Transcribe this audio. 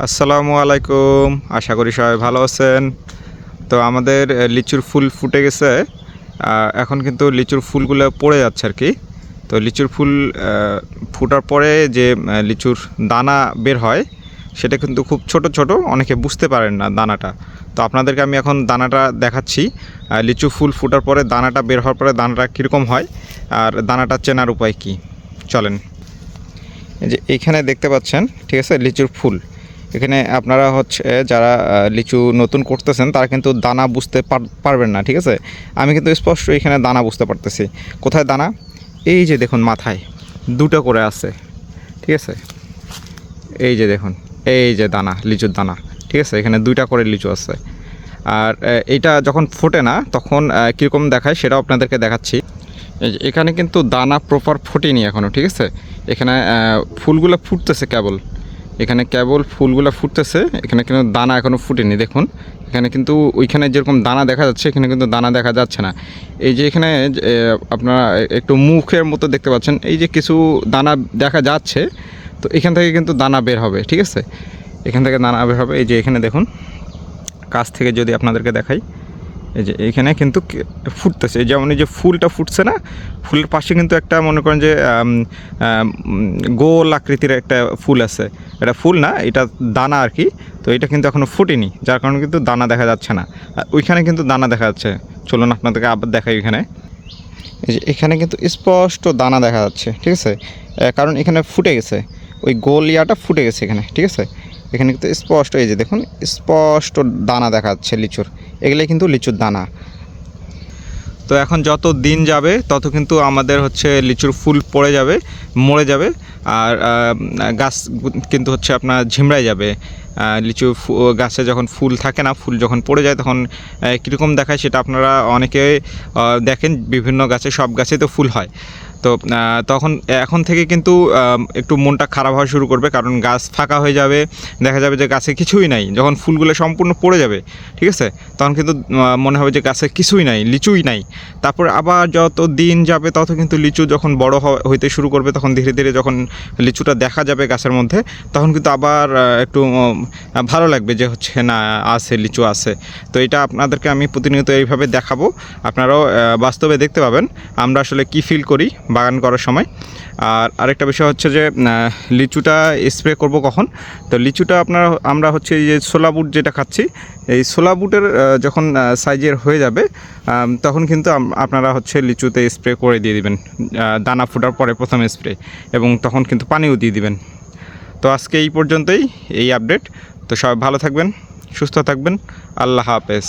আসসালামু আলাইকুম। আশা করি সবাই ভালো আছেন। তো আমাদের লিচুর ফুল ফুটে গেছে। এখন কিন্তু লিচুর ফুলগুলো পড়ে যাচ্ছে আর কি। তো লিচুর ফুল ফুটার পরে যে লিচুর দানা বের হয়, সেটা কিন্তু খুব ছোট ছোট, অনেকে বুঝতে পারেন না দানাটা। তো আপনাদেরকে আমি এখন দানাটা দেখাচ্ছি। লিচু ফুল ফুটার পরে দানাটা বের হওয়ার পরে দানাটা কীরকম হয়, আর দানাটা চেনার উপায় কি? চলেন। যে এখানে দেখতে পাচ্ছেন, ঠিক আছে, লিচুর ফুল। এখানে আপনারা হচ্ছে যারা লিচু নতুন করতেছেন, তারা কিন্তু দানা বুঝতে পার- পারবেন না, ঠিক আছে? আমি কিন্তু স্পষ্ট এখানে দানা বুঝতে পারতেছি। কোথায় দানা? এই যে দেখুন মাথায়, দুটো করে আছে, ঠিক আছে? এই যে দেখুন, এই যে দানা, লিচুর দানা, ঠিক আছে? এখানে দুইটা করে লিচু আছে। আর এইটা যখন ফোটে না, তখন কীরকম দেখায় সেটাও আপনাদেরকে দেখাচ্ছি। এখানে কিন্তু দানা প্রপার ফোটেনি এখনও ঠিক আছে? এখানে ফুলগুলো ফুটতেছে কেবল। এখানে কেবল ফুলগুলো ফুটতেছে, এখানে কিন্তু দানা এখনও ফুটেনি, দেখুন। এখানে কিন্তু ওইখানে যেরকম দানা দেখা যাচ্ছে, এখানে কিন্তু দানা দেখা যাচ্ছে না। এই যে এখানে আপনারা একটু মুখের মতো দেখতে পাচ্ছেন, এই যে কিছু দানা দেখা যাচ্ছে, তো এখান থেকে কিন্তু দানা বের হবে, ঠিক আছে? এখান থেকে দানা বের হবে, এই যে এখানে দেখুন, কাছ থেকে যদি আপনাদেরকে দেখাই, এই যে এইখানে কিন্তু ফুটতেছে। যেমন এই যে ফুলটা ফুটছে না, ফুলের পাশে কিন্তু একটা মনে করেন যে গোল আকৃতির একটা ফুল আছে। এটা ফুল না, এটা দানা আর কি তো এটা কিন্তু এখনও ফুটেনি, যার কারণে কিন্তু দানা দেখা যাচ্ছে না। আর ওইখানে কিন্তু দানা দেখা যাচ্ছে। চলুন আপনাদেরকে আবার দেখাই এখানে এই যে এখানে কিন্তু স্পষ্ট দানা দেখা যাচ্ছে, ঠিক আছে? কারণ এখানে ফুটে গেছে। ওই গোল ইয়াটা ফুটে গেছে এখানে, ঠিক আছে? এখানে কিন্তু স্পষ্ট, এই যে দেখুন, স্পষ্ট দানা দেখা যাচ্ছে লিচুর। এগুলোই কিন্তু লিচুর দানা। তো এখন যত দিন যাবে, তত কিন্তু আমাদের হচ্ছে লিচুর ফুল পড়ে যাবে, মরে যাবে। আর গাছ কিন্তু হচ্ছে আপনার ঝিমড়ায় যাবে। লিচু গাছে যখন ফুল থাকে না, ফুল যখন পড়ে যায় তখন কীরকম দেখায় সেটা আপনারা অনেকে দেখেন বিভিন্ন গাছে, সব গাছে তো ফুল হয়। তো তখন এখন থেকে কিন্তু একটু মনটা খারাপ হওয়া শুরু করবে কারণ গাছ ফাঁকা হয়ে যাবে। দেখা যাবে যে গাছে কিছুই নাই। যখন ফুলগুলো সম্পূর্ণ পড়ে যাবে, ঠিক আছে? তখন কিন্তু মনে হবে যে গাছে কিছুই নাই, লিচুই নাই। তারপর আবার যত দিন যাবে, তত কিন্তু লিচু যখন বড় হইতে শুরু করবে, তখন ধীরে ধীরে যখন লিচুটা দেখা যাবে গাছের মধ্যে, তখন কিন্তু আবার একটু ভালো লাগবে যে হচ্ছে না, আছে, লিচু আছে। তো এটা আপনাদেরকে আমি প্রতিনিয়ত এইভাবে দেখাবো। আপনারাও বাস্তবে দেখতে পাবেন আমরা আসলে কি ফিল করি বাগান করার সময়। আর আরেকটা বিষয় হচ্ছে যে লিচুটা স্প্রে করব কখন? তো লিচুটা আপনার, আমরা হচ্ছে এই যে ছোলা বুট যেটা খাচ্ছি, এই ছোলা বুটের যখন সাইজের হয়ে যাবে তখন কিন্তু আপনারা হচ্ছে লিচুতে স্প্রে করে দিয়ে দিবেন। দানা ফোটার পরে প্রথম স্প্রে এবং তখন কিন্তু পানিও দিয়ে দিবেন। তো আজকে এই পর্যন্তই এই আপডেট তো সবাই ভালো থাকবেন সুস্থ থাকবেন। আল্লাহ হাফেজ।